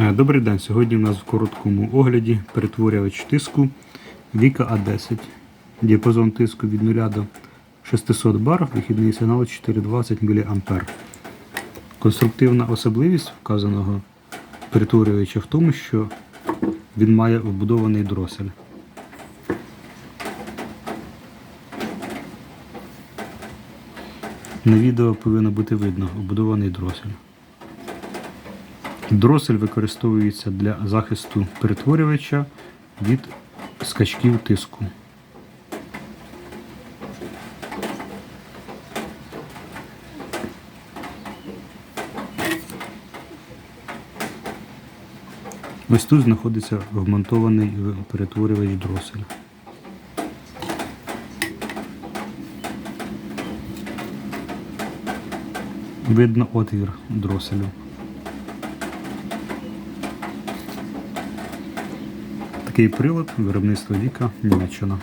Е, Добрий день. Сьогодні у нас в короткому огляді перетворювач тиску Віка А10. Діапазон тиску від 0 до 600 бар, вихідний сигнал 420 мА. Конструктивна особливість вказаного перетворювача в тому, що він має вбудований дросель. На відео повинно бути видно вбудований дросель. Дросель використовується для захисту перетворювача від скачків тиску. Ось тут знаходиться вмонтований перетворювач дросель. Видно отвір дроселю. Такий прилад виробництва Віка Німеччина.